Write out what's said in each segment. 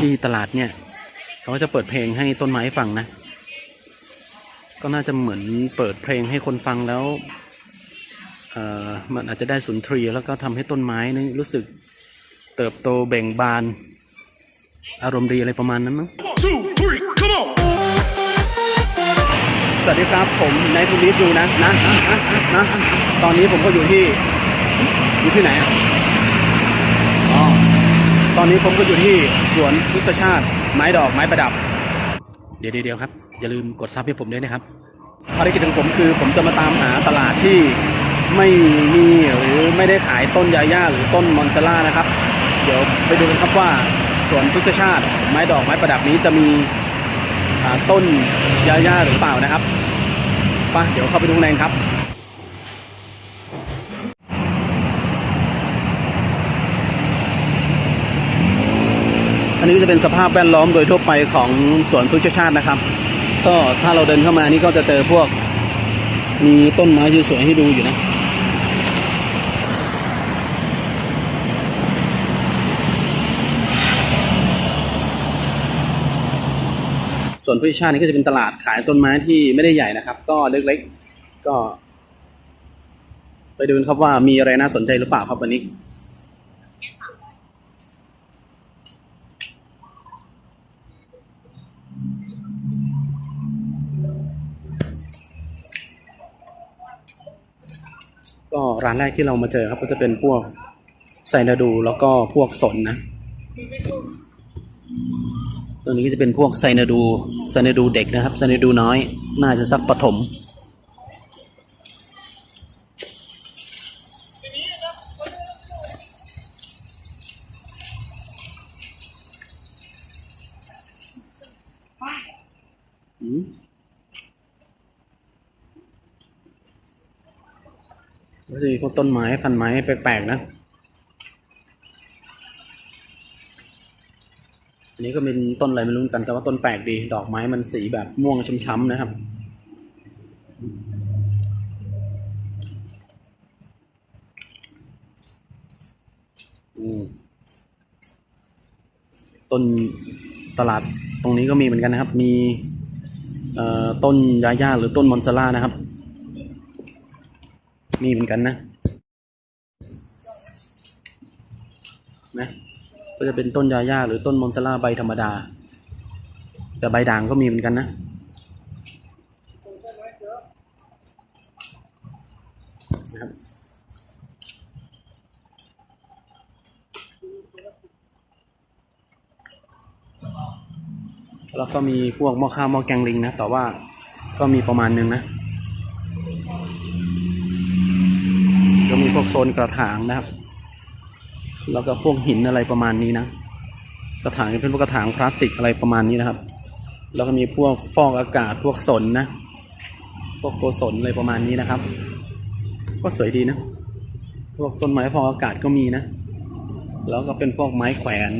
ที่ตลาดเนี่ย เขาก็จะเปิดเพลงให้ต้นไม้ฟังนะ ก็น่าจะเหมือนเปิดเพลงให้คนฟังแล้วเอ่อมันอาจจะได้สุนทรีย์แล้วก็ทำให้ต้นไม้นี่รู้สึกเติบโตเบ่งบาน อารมณ์ดีอะไรประมาณนั้นมั้ง two, three, come on! สวัสดีครับผมนายทูนิจูนะนะนะนะนะตอนนี้ผมก็อยู่ที่อยู่ที่ไหนอะอ๋อ ตอนนี้ผมก็อยู่ที่สวนพฤกษชาติ ไม้ดอกไม้ประดับ เดี๋ยวเดี๋ยวครับ อย่าลืมกดซับให้ผมด้วยนะครับภารกิจของผมคือผมจะมาตามหาตลาดที่ไม่มีหรือไม่ได้ขายต้นยาย่าหรือต้นมอนซาร่านะครับ เดี๋ยวไปดูกันครับว่าสวนพฤกษชาติ ไม้ดอกไม้ประดับนี้จะมีอ่าต้นยาย่าหรือเปล่านะครับไปเดี๋ยวเข้าไปดูข้างในกันครับ นนี้จะเป็นสภาพแวดล้อมโดยทั่วไปของสวนพฤกษชาตินะครับ ก็ถ้าเราเดินเข้ามานี่ก็จะเจอพวก มีต้นไม้สวยๆให้ดูอยู่นะส่วนพฤกษชาตินี่ก็จะเป็นตลาดขายต้นไม้ที่ไม่ได้ใหญ่นะครับ ก็เล็กๆก็ ไปดูนครับว่ามีอะไรน่าสนใจหรือเปล่าครับวันนี้ ก็ร้านแรกที่เรามาเจอครับก็จะเป็นพวกไซนาดูแล้วก็พวกสนนะ ตัวนี้ก็จะเป็นพวกไซนาดูไซนาดูเด็กนะครับไซนาดูน้อย น่าจะสักปฐมอืม ก็จะมีพวกต้นไม้พันไม้แปลกๆนะ อันนี้ก็เป็นต้นอะไรไม่รู้กันแต่ว่าต้นแปลกดี ดอกไม้มันสีแบบม่วงช้ำๆนะครับอืมต้นตลาดตรงนี้ก็มีเหมือนกันนะครับ มีต้นยาย่าหรือต้นมอนซาร่านะครับ มีเหมือนกันนะ นะ ก็จะเป็นต้นยาย่าหรือต้นมอนซาร่าใบธรรมดา แต่ใบด่างก็มีเหมือนกันนะ นะครับแล้วก็มีพวกหม้อข้าวหม้อแกงลิงนะ แต่ว่าก็มีประมาณนึงนะ ก็มีพ วกโซนกระถางนะครับ แล้วก็พวกหินอะไรประมาณนี้นะ กระถางเป็นพวกกระถางพลาสติกอะไรประมาณนี้นะครับ แล้วก็มีพวกฟอกอากาศพวกสนนะ พวกโกสนอะไรประมาณนี้นะครับ ก็สวยดีนะ พวกต้นไม้ฟอกอากาศก็มีนะ แล้วก็เป็นพวกไม้แขวน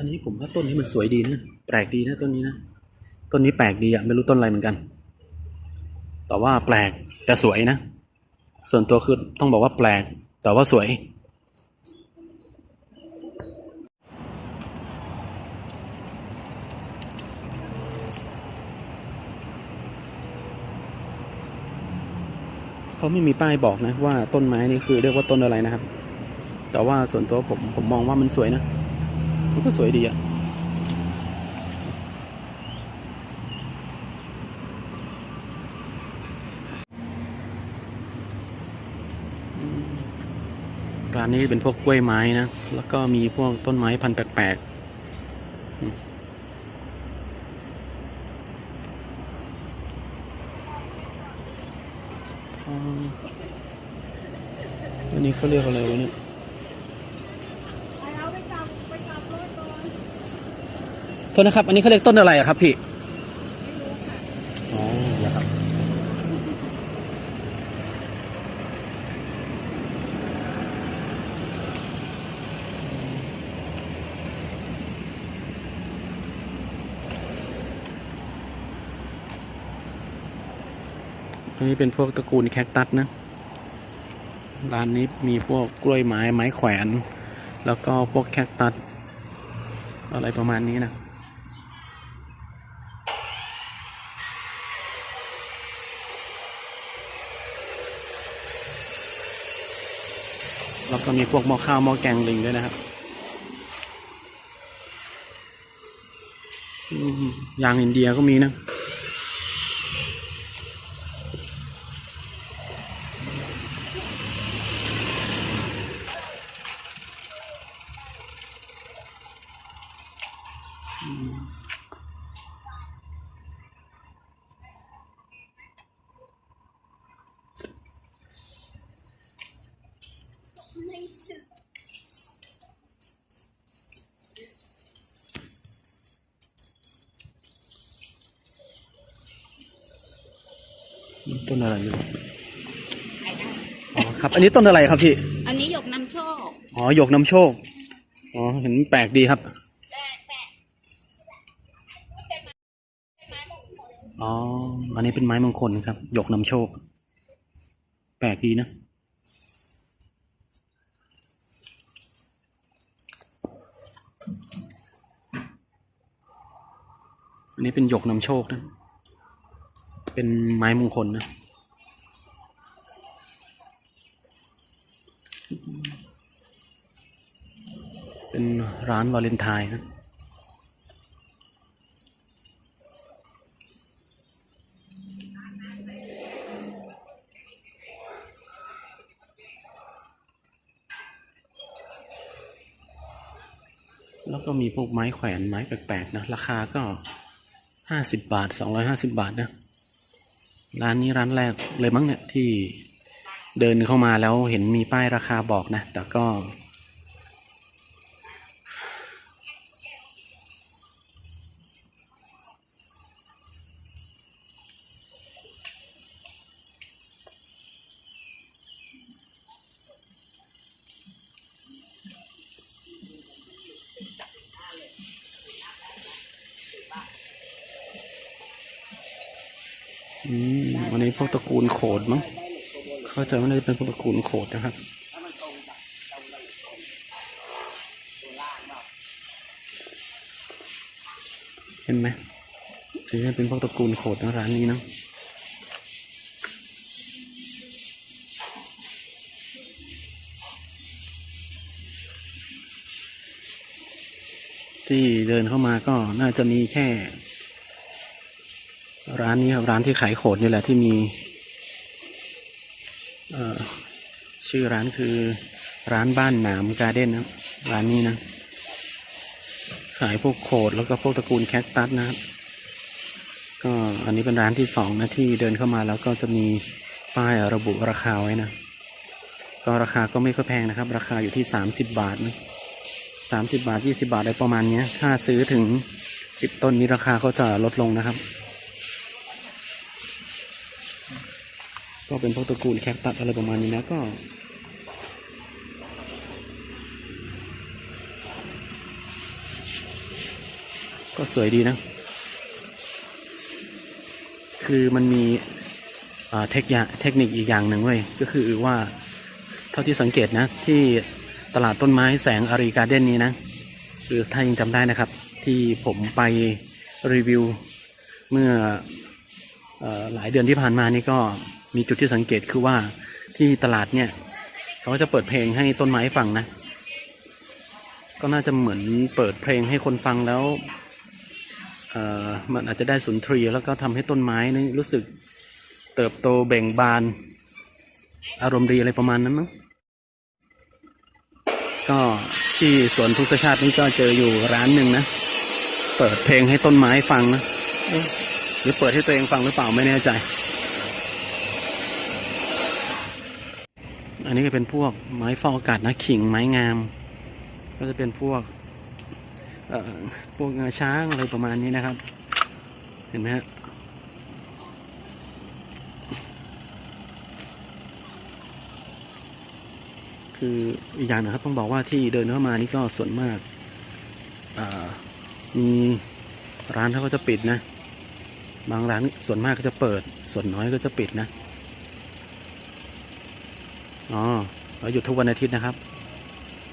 อันนี้ผมว่าต้นนี้มันสวยดีนะ แปลกดีนะต้นนี้นะ ต้นนี้แปลกดีอะไม่รู้ต้นอะไรเหมือนกัน แต่ว่าแปลกแต่สวยนะ ส่วนตัวคือต้องบอกว่าแปลก แต่ว่าสวย เขาไม่มีป้ายบอกนะว่าต้นไม้นี่คือเรียกว่าต้นอะไรนะครับ แต่ว่าส่วนตัวผมผมมองว่ามันสวยนะ มันก็สวยดีอะร้านนี้เป็นพวกกล้วยไม้นะ แล้วก็มีพวกต้นไม้พันธุ์แปลกๆอันนี้เขาเรียกอะไรวะเนี่ย โท ษนะครับ อันนี้เขาเรียกต้นอะไรอะครับพี่อ๋อเหรอครับอันนี้เป็นพวกตระกูลแคคตัสนะ ร้านนี้มีพวกกล้วยไม้ไม้แขวน แล้วก็พวกแคคตัสอะไรประมาณนี้นะ แล้วก็มีพวกหม้อข้าวหม้อแกงลิงด้วยนะครับอืมยางอินเดียก็มีนะ นอะไรอยู่อ๋อครับ อันนี้ต้นอะไรครับพี่ อันนี้หยกนำโชค อ๋อหยกนำโชค อ๋อเห็นแปลกดีครับ อ๋อ อันนี้เป็นไม้มงคลครับ หยกนำโชค แปลกดีนะอันนี้เป็นหยกนำโชคนะ เป็นไม้มงคลนะ เป็นร้านวาเลนไทน์นะแล้วก็มีพวกไม้แขวนไม้แปลกๆนะ ราคาก็ห้าสิบบาทสองร้อยห้าสิบบาทนะ ร้านนี้ร้านแรกเลยมั้งเนี่ยที่เดินเข้ามาแล้วเห็นมีป้ายราคาบอกนะ แต่ก็ อืมอันนี้พวกตระกูลโขดมั้งเข้าใจว่าน่าจะเป็นพวกตระกูลโขดนะครับเห็นไหมถือว่าเป็นพวกตระกูลโขดนะร้านนี้นะที่เดินเข้ามาก็น่าจะมีแค่ ร้านนี้ครับร้านที่ขายโขดนี่แหละที่มีชื่อร้านคือร้านบ้านหนามการ์เด้นนะร้านนี้นะ ขายพวกโขดแล้วก็พวกตระกูลแคคตัสนะครับก็อันนี้เป็นร้านที่สองนะที่เดินเข้ามาแล้วก็จะมีป้ายระบุราคาไว้นะก็ราคาก็ไม่ค่อยแพงนะครับ ราคาอยู่ที่สามสิบบาทนะสามสิบาทยี่สิบาทอะไรประมาณเนี้ยถ้าซื้อถึงสิบต้นนี้ราคาก็จะลดลงนะครับ ก็เป็นพวกตระกูลแคคตัสอะไรประมาณนี้นะก็ก็สวยดีนะ คือมันมีเทคเทคนิคอีกอย่างหนึ่งเว้ย ก็คือว่า เท่าที่สังเกตนะ ที่ตลาดต้นไม้แสงอารีการ์เด้นนี้นะ คือถ้ายังจำได้นะครับ ที่ผมไปรีวิว เมื่ออหลายเดือนที่ผ่านมานี่ก็ มีจุดที่สังเกตคือว่าที่ตลาดเนี่ยเขาก็จะเปิดเพลงให้ต้นไม้ฟังนะ ก็น่าจะเหมือนเปิดเพลงให้คนฟังแล้วเอ่อมันอาจจะได้สุนทรีย์แล้วก็ทำให้ต้นไม้นี่รู้สึกเติบโตเบ่งบาน อารมณ์ดีอะไรประมาณนั้นมั้งก็ที่สวนทุกชาตินี่ก็เจออยู่ร้านหนึ่งนะ เปิดเพลงให้ต้นไม้ฟังนะหรือเปิดให้ตัวเองฟังหรือเปล่าไม่แน่ใจ อันนี้ก็เป็นพวกไม้ฟอกอากาศนะขิงไม้งาม ก็จะเป็นพวกพวกงาช้างอะไรประมาณนี้นะครับ เห็นไหมฮะคืออีกอย่างนะครับต้องบอกว่าที่เดินเข้ามานี่ก็ส่วนมากมีร้านเขาก็จะปิดนะ บางร้านส่วนมากก็จะเปิด ส่วนน้อยก็จะปิดนะ อ๋อเราหยุดทุกวันอาทิตย์นะครับ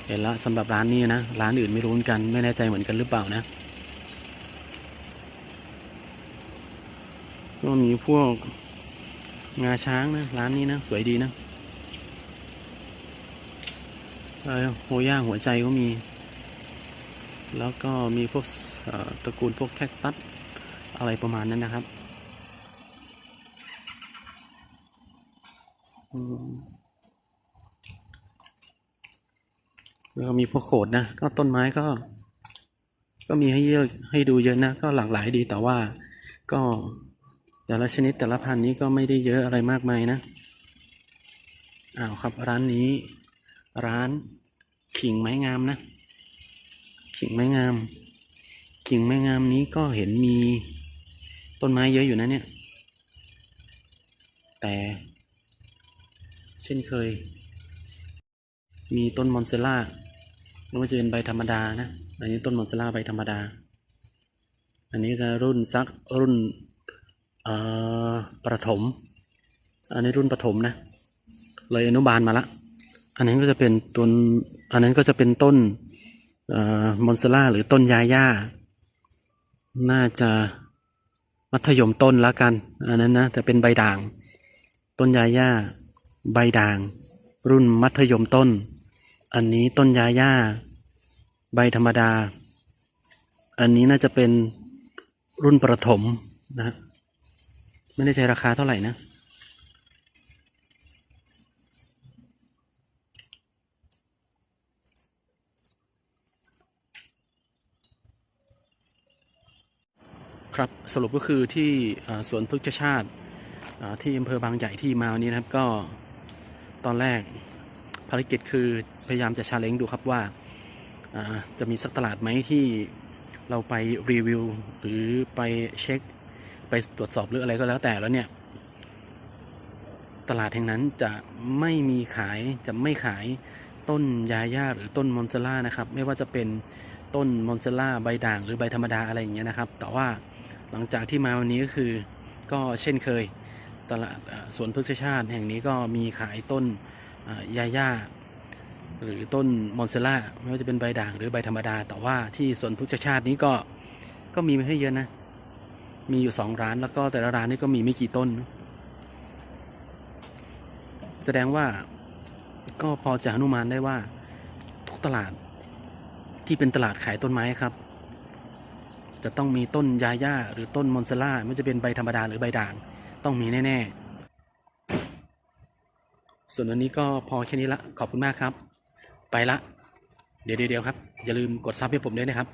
เห็นแล้วสำหรับร้านนี้นะ ร้านอื่นไม่รู้เหมือนกัน ไม่แน่ใจเหมือนกันหรือเปล่านะ ก็มีพวกงาช้างนะ ร้านนี้นะ สวยดีนะเออโหย่าหัวใจก็มี แล้วก็มีพวกตระกูลพวกแคคตัสอะไรประมาณนั้นนะครับ อืม แล้วก็มีพวกโขดนะ ก็ต้นไม้ก็ ก็มีให้เยอะให้ดูเยอะนะ ก็หลากหลายดีแต่ว่าก็แต่ละชนิดแต่ละพันธุ์นี้ก็ไม่ได้เยอะอะไรมากมายนะอ้าวครับร้านนี้ ร้านขิงไม้งามนะขิงไม้งามกิ่งไม้งามนี้ก็เห็นมีต้นไม้เยอะอยู่นะเนี่ย แต่ เช่นเคย มีต้นมอนเซล่า ไม่ว่าจะเป็นใบธรรมดานะอันนี้ต้นมอนเซล่าใบธรรมดา อันนี้จะรุ่นซักรุ่นเอ่อประถม อันนี้รุ่นประถมนะ เลยอนุบาลมาละ อันนั้นก็จะเป็นต้นอันนั้นก็จะเป็นต้นเอ่อมอนเซล่าหรือต้นยาย่าน่าจะมัธยมต้นละกัน อันนั้นนะแต่เป็นใบด่าง ต้นยาย่าใบด่าง รุ่นมัธยมต้น อันนี้ต้นยาย่า ใบธรรมดา อันนี้น่าจะเป็นรุ่นประถมนะไม่ได้ใจราคาเท่าไหร่นะ ครับสรุปก็คือที่สวนพฤกษชาติที่อำเภอบางใหญ่ที่มาวันนี้นะครับก็ตอนแรกภารกิจคือพยายามจะชาเลนจ์ดูครับว่า จะมีสักตลาดไหมที่เราไปรีวิว หรือไปเช็ค ไปตรวจสอบหรืออะไรก็แล้วแต่แล้วเนี่ย ตลาดแห่งนั้นจะไม่มีขายจะไม่ขายต้นยาย่าหรือต้นมอนเซล่านะครับ ไม่ว่าจะเป็นต้นมอนเซล่าใบด่างหรือใบธรรมดาอะไรอย่างเงี้ยนะครับ แต่ว่าหลังจากที่มาวันนี้ก็คือก็เช่นเคย ตลาดสวนพฤกษชาติแห่งนี้ก็มีขายต้นเอ่อยาย่า หรือต้นมอนเซล่าไม่ว่าจะเป็นใบด่างหรือใบธรรมดา แต่ว่าที่สวนพฤกษชาตินี้ก็ก็มีไม่ให้เยอะนะ มีอยู่สองร้านแล้วก็แต่ละร้านนี่ก็มีไม่กี่ต้น แสดงว่าก็พอจะอนุมานได้ว่าทุกตลาดที่เป็นตลาดขายต้นไม้ครับ จะต้องมีต้นยาย่าหรือต้นมอนเซล่าไม่ว่าจะเป็นใบธรรมดาหรือใบด่าง ต้องมีแน่ ๆ ส่วนวันนี้ก็พอแค่นี้ละขอบคุณมากครับ ไปละ เดี๋ยวเดี๋ยวๆครับ อย่าลืมกดซับให้ผมด้วยนะครับ